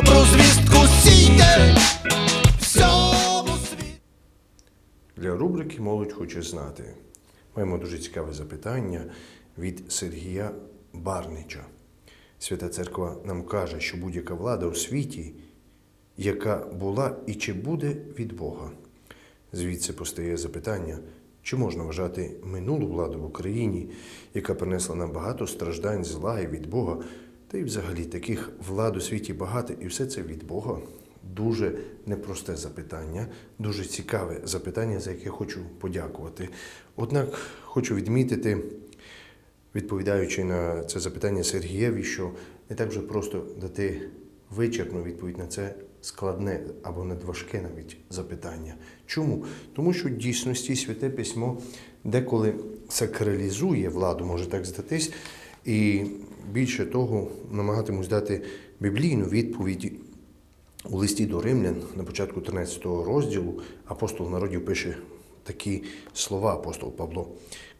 добру звістку сійте всьому світу. Для рубрики Молодь хоче знати. Маємо дуже цікаве запитання від Сергія Барнича. Свята Церква нам каже, що будь-яка влада у світі, яка була і чи буде від Бога. Звідси постає запитання, чи можна вважати минулу владу в Україні, яка принесла нам багато страждань, зла і від Бога, та й взагалі таких влад у світі багато, і все це від Бога. Дуже непросте запитання, дуже цікаве запитання, за яке хочу подякувати. Однак хочу відмітити, відповідаючи на це запитання Сергієві, що не так вже просто дати вичерпну відповідь на це складне або надважке навіть запитання. Чому? Тому що в дійсності святе письмо деколи сакралізує владу, може так здатись, і більше того, намагатимусь дати біблійну відповідь у листі до римлян на початку 13 розділу апостол народів пише такі слова, апостол Павло.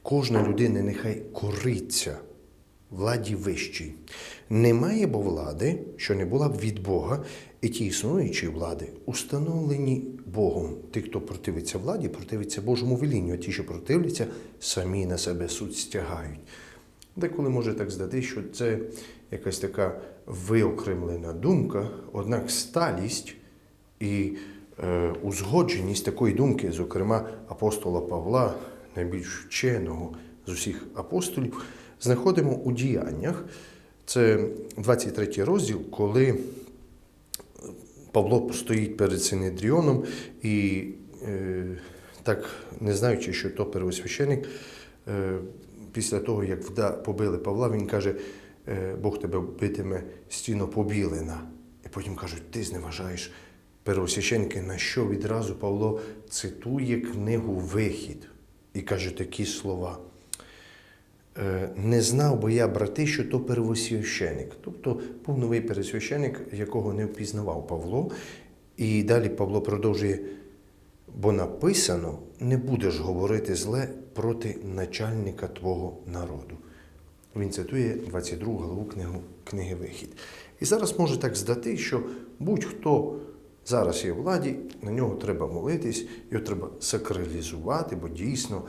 Кожна людина нехай кориться владі вищій. Немає бо влади, що не була б від Бога, і ті існуючі влади установлені Богом. Ті, хто противиться владі, противиться Божому велінню, а ті, що противляться, самі на себе суд стягають. Деколи може так здати, що це якась така виокремлена думка, однак сталість і е, узгодженість такої думки, зокрема апостола Павла, найбільш вченого з усіх апостолів, знаходимо у діяннях. Це 23 розділ, коли Павло стоїть перед Синедріоном і, е, так не знаючи, що то первосвященик, е, після того, як побили Павла, він каже, е, Бог тебе битиме стіно побілена. І потім кажуть, ти зневажаєш первосвященники, на що відразу Павло цитує книгу Вихід і каже такі слова. Е, Не знав би я, брати, що то первосвященик. Тобто був новий первосвященик, якого не впізнавав Павло. І далі Павло продовжує, бо написано, не будеш говорити зле проти начальника твого народу. Він цитує 22 главу книгу, книги Вихід. І зараз може так здати, що будь-хто зараз є в владі, на нього треба молитись, його треба сакралізувати, бо дійсно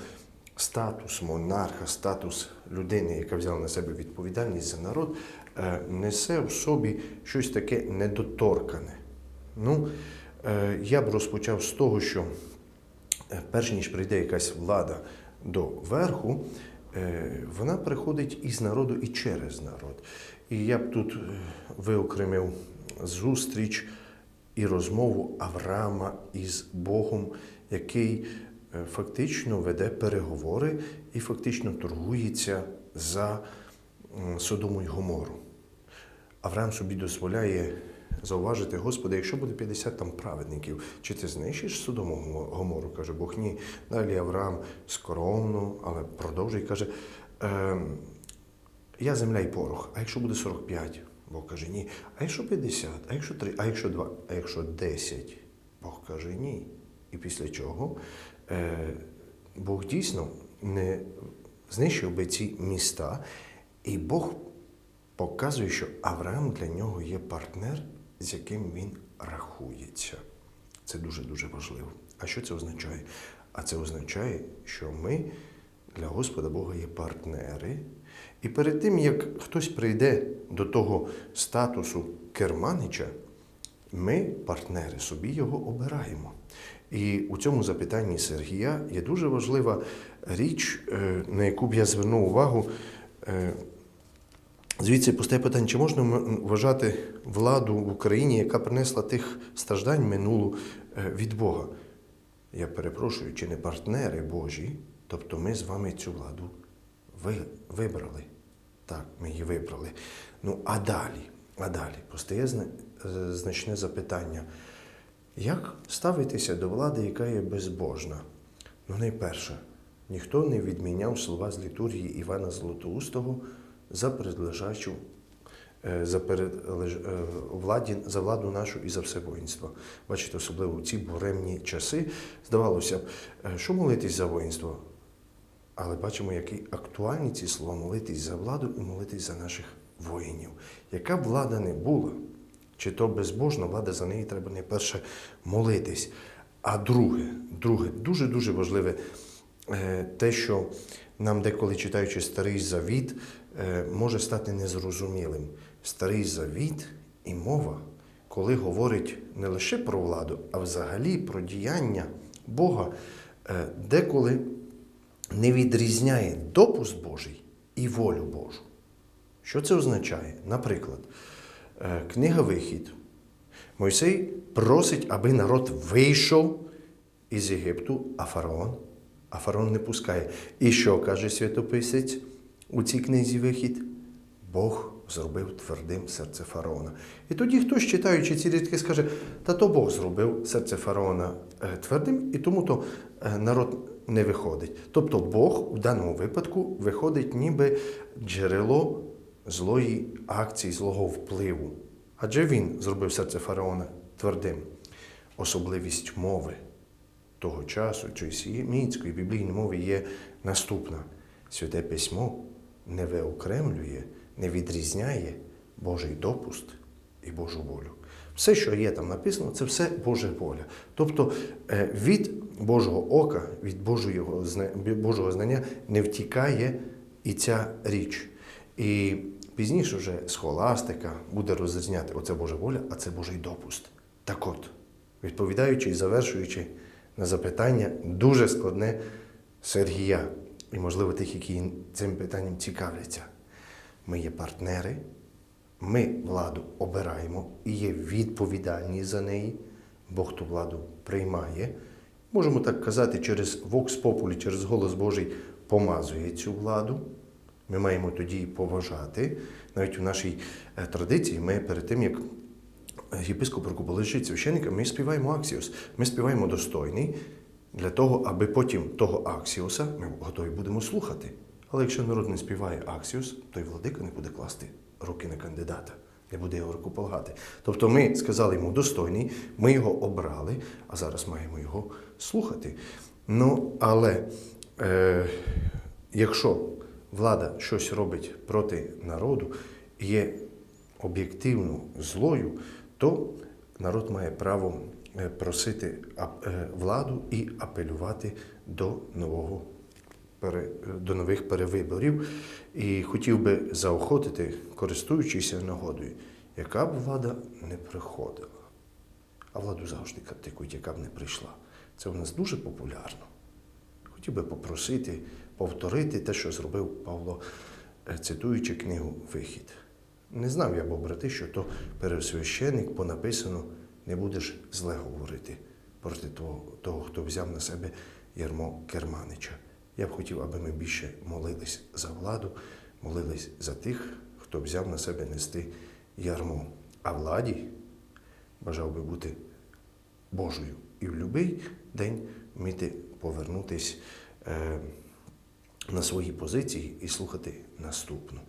статус монарха, статус людини, яка взяла на себе відповідальність за народ, е, несе в собі щось таке недоторкане. Ну, е, я б розпочав з того, що е, перш ніж прийде якась влада до верху, е, вона приходить із народу і через народ. І я б тут е, виокремив зустріч і розмову Авраама із Богом, який е, фактично веде переговори і фактично торгується за Содому й Гомору. Авраам собі дозволяє зауважити, Господи, якщо буде 50 там праведників, чи ти знищиш Содому Гомо- Гомору? каже Бог, ні. Далі Авраам скромно, але продовжує, каже, ем, я земля і порох, а якщо буде 45? Бог каже, ні. А якщо 50, а якщо 3, а якщо 2, а якщо 10? Бог каже, ні. І після чого е, Бог дійсно не знищив би ці міста, і Бог показує, що Авраам для нього є партнер, з яким він рахується. Це дуже-дуже важливо. А що це означає? А це означає, що ми для Господа Бога є партнери. І перед тим, як хтось прийде до того статусу керманича, ми, партнери, собі його обираємо. І у цьому запитанні Сергія є дуже важлива річ, е, на яку б я звернув увагу. Звідси постає питання, чи можна вважати владу в Україні, яка принесла тих страждань минулу е, від Бога? Я перепрошую, чи не партнери Божі, тобто ми з вами цю владу ви, вибрали. Так, ми її вибрали. Ну, а далі, а далі постає е, значне запитання. Як ставитися до влади, яка є безбожна? Ну, найперше, ніхто не відміняв слова з літургії Івана Златоустого за передлежачу е, за е, владі, за владу нашу і за все воїнство. Бачите, особливо в ці буремні часи, здавалося б, е, що молитись за воїнство? Але бачимо, які актуальні ці слова молитись за владу і молитись за наших воїнів. Яка б влада не була, чи то безбожна влада, за неї треба найперше молитись. А друге, друге, дуже-дуже важливе те, що нам деколи читаючи старий завіт, може стати незрозумілим. Старий завіт і мова, коли говорить не лише про владу, а взагалі про діяння Бога, е, деколи не відрізняє допуск Божий і волю Божу. Що це означає? Наприклад, е, книга Вихід. Мойсей просить, аби народ вийшов із Єгипту, а фараон, а фараон не пускає. І що каже святописець у цій книзі Вихід? Бог зробив твердим серце фараона. І тоді хтось, читаючи ці рядки, скаже, та то Бог зробив серце фараона е, твердим, і тому то е, народ не виходить. Тобто Бог у даному випадку виходить ніби джерело злої акції, злого впливу. Адже він зробив серце фараона твердим. Особливість мови того часу, чи сімітської біблійної мови є наступна. Святе письмо не виокремлює, не відрізняє Божий допуст і Божу волю. Все, що є там написано, це все Божа воля. Тобто е, від Божого ока, від Божого Божого знання не втікає і ця річ. І пізніше вже схоластика буде розрізняти оце Божа воля, а це Божий допуст. Так от, відповідаючи і завершуючи на запитання, дуже складне Сергія, і, можливо, тих, які цим питанням цікавляться. Ми є партнери, ми владу обираємо і є відповідальні за неї. Бог ту владу приймає. Можемо так казати, через Vox Populi, через голос Божий помазує цю владу. Ми маємо тоді поважати. Навіть у нашій е, традиції ми перед тим, як єпископ рукоположить священника, ми співаємо аксіос. Ми співаємо достойний для того, аби потім того аксіоса ми готові будемо слухати. Але якщо народ не співає аксіос, то й владика не буде класти руки на кандидата, не буде його рукополагати. Тобто ми сказали йому достойний, ми його обрали, а зараз маємо його слухати. Ну, але е, якщо влада щось робить проти народу, є об'єктивно злою, то народ має право просити е, владу і апелювати до нового до нових перевиборів. І хотів би заохотити, користуючися нагодою, яка б влада не приходила. А владу завжди критикують, яка б не прийшла. Це у нас дуже популярно. Хотів би попросити повторити те, що зробив Павло, е, цитуючи книгу Вихід. Не знав я, бо брати, що то пересвященик по написано не будеш зле говорити проти того, того, хто взяв на себе ярмо Керманича. Я б хотів, аби ми більше молились за владу, молились за тих, хто взяв на себе нести ярмо. А владі бажав би бути Божою і в будь-який день вміти повернутись е, на свої позиції і слухати наступну.